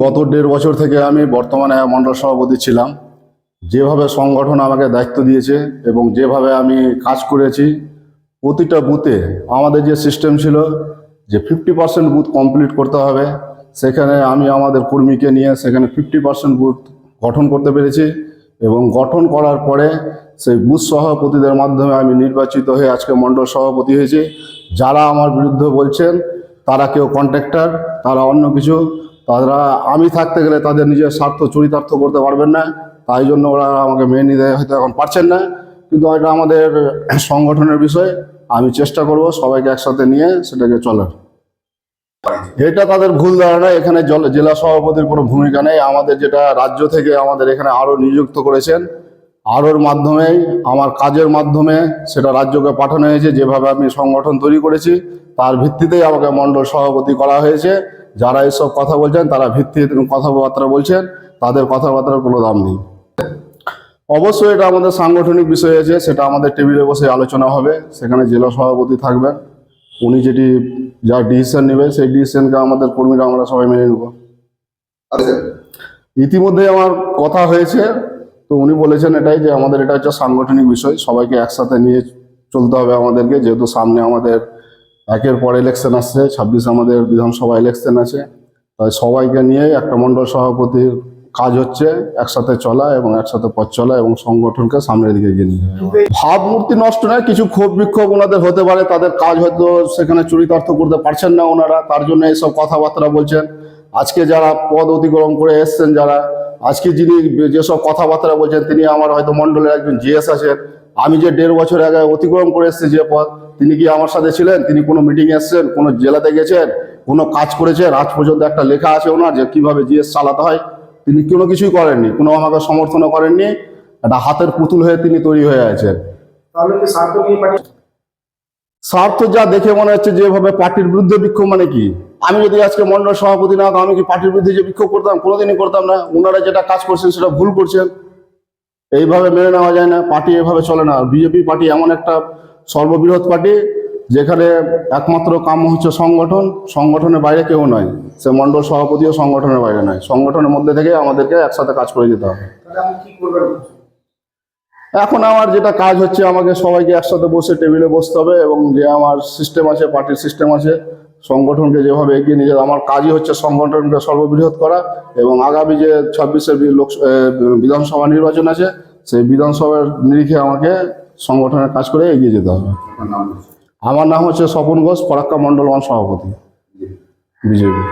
গত দেড় বছর থেকে আমি বর্তমানে মণ্ডল সভাপতি ছিলাম। যেভাবে সংগঠন আমাকে দায়িত্ব দিয়েছে এবং যেভাবে আমি কাজ করেছি, প্রতিটা বুথে আমাদের যে সিস্টেম ছিল যে ফিফটি পার্সেন্ট বুথ কমপ্লিট করতে হবে, সেখানে আমি আমাদের কর্মীকে নিয়ে সেখানে ফিফটি পার্সেন্ট বুথ গঠন করতে পেরেছি এবং গঠন করার পরে সেই বুথ সভাপতিদের মাধ্যমে আমি নির্বাচিত হয়ে আজকে মণ্ডল সভাপতি হয়েছি। যারা আমার বিরুদ্ধে বলছেন, তারা কেউ কন্ট্রাক্টর তারা অন্য কিছু। তারা আমি থাকতে গেলে তাদের নিজের স্বার্থ চরিতার্থ করতে পারবেন না। তাই জন্য ওরা আমাকে মেনে নিতে হয়তো এখন পারছেন না। কিন্তু এটা আমাদের সংগঠনের বিষয়। আমি চেষ্টা করব সবাইকে একসাথে নিয়ে সেটাকে চলার। এটা তাদের ভুল ধারণা। এখানে জল- সভাপতির কোনো ভূমিকা নেই। আমাদের যেটা রাজ্য থেকে আমাদের এখানে আরও নিযুক্ত করেছেন। আরোর মাধ্যমেই, আমার কাজের মাধ্যমে সেটা রাজ্যকে পাঠানো হয়েছে, যেভাবে আমি সংগঠন তৈরি করেছি, তার ভিত্তিতেই আমাকে মণ্ডল সভাপতি করা হয়েছে। যারা এসব কথা বলছেন, তারা ভিত্তিতে কথাবার্তা বলছেন, তাদের কথাবার্তার কোনো দাম নেই। অবশ্যই এটা আমাদের সাংগঠনিক বিষয় আছে, সেটা আমাদের টেবিলে বসে আলোচনা হবে, সেখানে জেলা সভাপতি থাকবেন। উনি যেটি, যা ডিসিশন নেবে, সেই ডিসিশনকে আমাদের কর্মীরা আমরা সবাই মেনে নেব। ইতিমধ্যে আমার কথা হয়েছে তো উনি বলেছেন এটাই যে আমাদের এটা হচ্ছে সাংগঠনিক বিষয়, সবাইকে একসাথে নিয়ে চলতে হবে আমাদেরকে। যেহেতু সামনে আমাদের একের পর ইলেকশন আসছে, ছাব্বিশ আমাদের বিধানসভা ইলেকশন আছে, তাই সবাইকে নিয়ে একটা মণ্ডল সভাপতির কাজ হচ্ছে একসাথে চলা এবং একসাথে পথ চলা এবং সংগঠনকে সামনের দিকে এগিয়ে নিয়ে ভাবমূর্তি নষ্ট নয়, কিছু ক্ষোভ বিক্ষোভ ওনাদের হতে পারে, তাদের কাজ হয়তো সেখানে চরিতার্থ করতে পারছেন না ওনারা, তার জন্য এইসব কথাবার্তা বলছেন। আজকে যারা পদ অতিক্রম করে এসছেন, যারা আজকে যিনি যেসব কথাবার্তা বলছেন তিনি আমার হয়তো মণ্ডলের একজন জিএস আছেন। আমি যে দেড় বছর আগে অতিক্রম করে এসেছি যে পদ তিনি কি আমার সাথে ছিলেন? তিনি কোনো মিটিং এসছেন? কোনো জেলাতে গেছেন? কোনো কাজ করেছেন? আজ পর্যন্ত একটা লেখা আছে ওনার যে কীভাবে জিএস চালাতে হয়। তিনি কোনো কিছুই করেননি কোনো আমাকে সমর্থনও করেননি। একটা হাতের পুতুল হয়ে তিনি তৈরি হয়ে আছেন। তাহলে কি স্বার্থ স্বার্থ যা দেখে মনে হচ্ছে যেভাবে পার্টির বিরুদ্ধে বিক্ষোভ মানে কি? আমি যদি আজকে মন্ডল সভাপতি না আমি কি পার্টির বিরুদ্ধে যে বিক্ষোভ করতাম? কোনোদিনই করতাম না। ওনারা যেটা কাজ করছেন সেটা ভুল করছেন। এইভাবে মেনে নেওয়া যায় না। পার্টি এভাবে চলে না। বিজেপি পার্টি এমন একটা সর্ববৃহৎ পার্টি যেখানে একমাত্র কাম হচ্ছে সংগঠন। সংগঠনের বাইরে কেউ নয়। সে মন্ডল সভাপতিও সংগঠনের বাইরে নয়। সংগঠনের মধ্যে থেকে আমাদেরকে একসাথে কাজ করে যেতে হবে। এখন আমার যেটা কাজ হচ্ছে আমাকে সবাইকে একসাথে বসে টেবিলে বসতে হবে এবং যে আমার সিস্টেম আছে পার্টির সিস্টেম আছে সংগঠনকে যেভাবে এগিয়ে নিয়ে যাবে আমার কাজই হচ্ছে সংগঠনকে সর্ববৃহৎ করা এবং আগামী যে ছাব্বিশের লোক বিধানসভা নির্বাচন আছে সেই বিধানসভার নিরিখে আমাকে সংগঠনের কাজ করে এগিয়ে যেতে হবে। আমার নাম হচ্ছে স্বপন ঘোষ পরাক্কা মণ্ডল ওয়ান সভাপতি। বিজেপি।